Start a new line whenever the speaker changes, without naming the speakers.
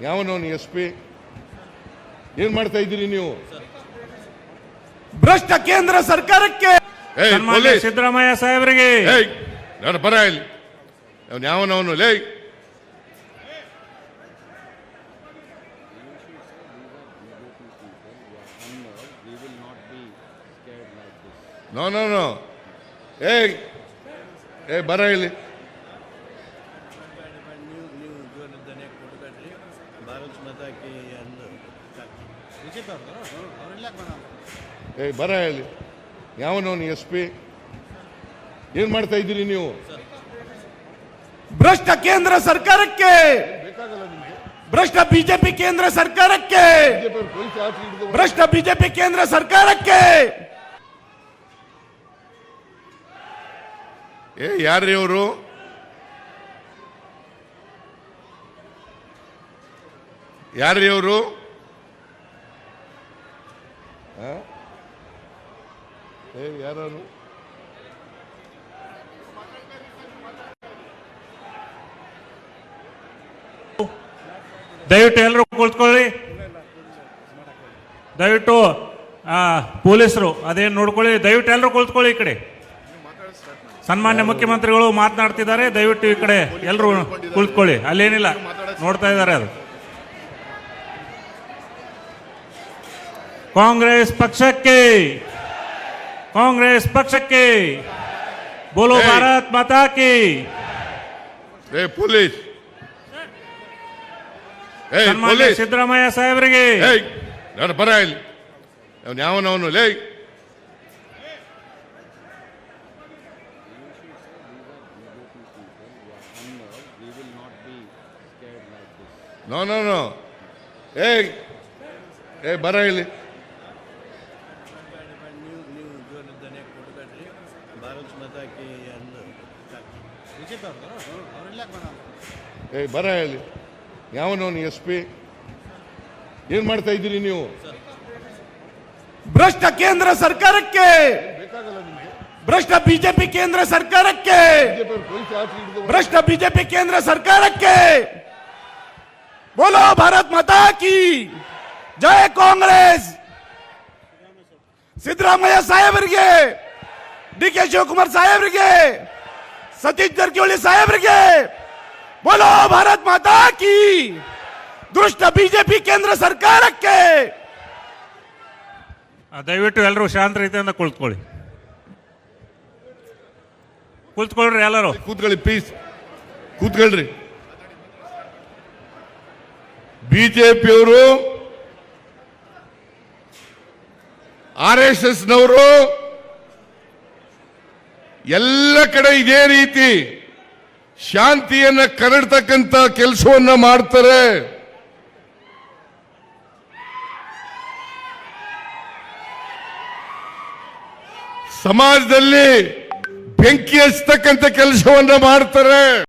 ಯಾವನವನು S P? ಏನ್ ಮಾಡ್ತಾ ಇದ್ದೀರಿ ನೀವು?
ಭ್ರಷ್ಟ ಕೇಂದ್ರ ಸರ್ಕಾರಕ್ಕೆ
ಏಯ್
ಸನ್ಮಾನ್ಯ
ಪೊಲೀಸ್.
ಸಿದ್ದರಾಮಯ್ಯ ಸಾಹೇಬರಿಗೆ.
ಏಯ್ ನನ್ನ ಬರ ಇಲ್ಲಿ ಅವನು? ಯಾವನವನು ಲೇ ನೋ ನೋ ನೋ ಏಯ್ ಏ ಬರ ಇಲ್ಲಿ
ನೀವು ನೀವು ಜೋರದ್ದನ್ನೇ ಕೊಡಬೇಡ್ರಿ ಭಾರತ್ ಮಾತಾಕಿ ಅಂದು
ಏಯ್ ಬರ ಹೇಳಿ ಯಾವನವನು ಎಸ್ ಪಿ? ಏನ್ ಮಾಡ್ತಾ ಇದ್ದೀರಿ ನೀವು?
ಭ್ರಷ್ಟ ಕೇಂದ್ರ ಸರ್ಕಾರಕ್ಕೆ! ಭ್ರಷ್ಟ ಬಿಜೆಪಿ ಕೇಂದ್ರ ಸರ್ಕಾರಕ್ಕೆ! ಭ್ರಷ್ಟ ಬಿಜೆಪಿ ಕೇಂದ್ರ ಸರ್ಕಾರಕ್ಕೆ!
ಏ ಯಾರ್ರಿ ಅವರು? ಯಾರ್ರಿ ಅವರು? ಏ ಯಾರು
ದಯವಿಟ್ಟು ಎಲ್ಲರೂ ಕುಳಿತುಕೊಳ್ಳಿ. ದಯವಿಟ್ಟು ಆ, ಪೊಲೀಸರು ಅದೇನು ನೋಡ್ಕೊಳ್ಳಿ. ದಯವಿಟ್ಟು ಎಲ್ಲರೂ ಕುಳಿತುಕೊಳ್ಳಿ ಈ ಕಡೆ. ಸನ್ಮಾನ್ಯ ಮುಖ್ಯಮಂತ್ರಿಗಳು ಮಾತನಾಡ್ತಿದ್ದಾರೆ. ದಯವಿಟ್ಟು ಈ ಕಡೆ ಎಲ್ಲರೂ ಕುಳಿತುಕೊಳ್ಳಿ. ಅಲ್ಲೇನಿಲ್ಲ. ನೋಡ್ತಾ ಇದ್ದಾರೆ ಅದು. ಕಾಂಗ್ರೆಸ್ ಪಕ್ಷಕ್ಕೆ ಕಾಂಗ್ರೆಸ್ ಪಕ್ಷಕ್ಕೆ. ಬೋಲೋ ಭಾರತ್ ಮಾತಾ ಕಿ.
ಪೊಲೀಸ್.
ಸನ್ಮಾನ್ಯ ಸಿದ್ದರಾಮಯ್ಯ ಸಾಹೇಬರಿಗೆ.
ಏಯ್ ಬರ ಇಲ್ಲಿ ಅವನು ಯಾವನವನು ಲೇ. No no no. ಏಯ್ ಏ ಬರ ಇಲ್ಲಿ
ನೀವು ನೀವು ಜೋರದ್ದನ್ನೇ ಕೊಡಬೇಡ್ರಿ ಭಾರತ್ ಮಾತಾಕಿ ಅಂದು ಬಿಜೆಪಿ ಅವ್ರದ್ದು ಅವರೆಲ್ಲ
ಏಯ್ ಬರ ಇಲ್ಲಿ ಯಾವನವನು ಎಸ್ ಪಿ? ಏನ್ ಮಾಡ್ತಾ ಇದ್ದೀರಿ ನೀವು?
ಭ್ರಷ್ಟ ಕೇಂದ್ರ ಸರ್ಕಾರಕ್ಕೆ! ಭ್ರಷ್ಟ ಬಿಜೆಪಿ ಕೇಂದ್ರ ಸರ್ಕಾರಕ್ಕೆ! ಭ್ರಷ್ಟ ಬಿಜೆಪಿ ಕೇಂದ್ರ ಸರ್ಕಾರಕ್ಕೆ! ಬೋಲೋ ಭಾರತ್ ಮಾತಾ ಕಿ! ಜಯ ಕಾಂಗ್ರೆಸ್! ಸಿದ್ದರಾಮಯ್ಯ ಸಾಹೇಬರಿಗೆ ಡಿ ಕೆ ಶಿವಕುಮಾರ್ ಸಾಹೇಬರಿಗೆ ಸತೀಶ್ ಜಾರಕಿಹೊಳಿ ಸಾಹೇಬರಿಗೆ ಬೋಲೋ ಭಾರತ್ ಮಾತಾ ಕಿ ದುಷ್ಟ ಬಿಜೆಪಿ ಕೇಂದ್ರ ಸರ್ಕಾರಕ್ಕೆ
ಆ, ದಯವಿಟ್ಟು ಎಲ್ಲರೂ ಶಾಂತ ರೀತಿಯಿಂದ ಕುಳಿತುಕೊಳ್ಳಿ. ಕುಳಿತುಕೊಳ್ರಿ ಎಲ್ಲರೂ.
ಕೂತ್ಕೊಳ್ಳಿ ಪ್ಲೀಸ್ ಕೂತ್ಕೊಳ್ರಿ. ಬಿಜೆಪಿಯವರು ಆರ್ ಎಸ್ ಎಸ್ ನವರು ಎಲ್ಲ ಕಡೆ ಇದೇ ರೀತಿ. ಶಾಂತಿಯನ್ನ ಕರಡ್ತಕ್ಕಂತ ಕೆಲಸವನ್ನ ಮಾಡ್ತಾರೆ. ಸಮಾಜದಲ್ಲಿ ಬೆಂಕಿ ಹಚ್ಚತಕ್ಕಂತ ಕೆಲಸವನ್ನ ಮಾಡ್ತಾರೆ.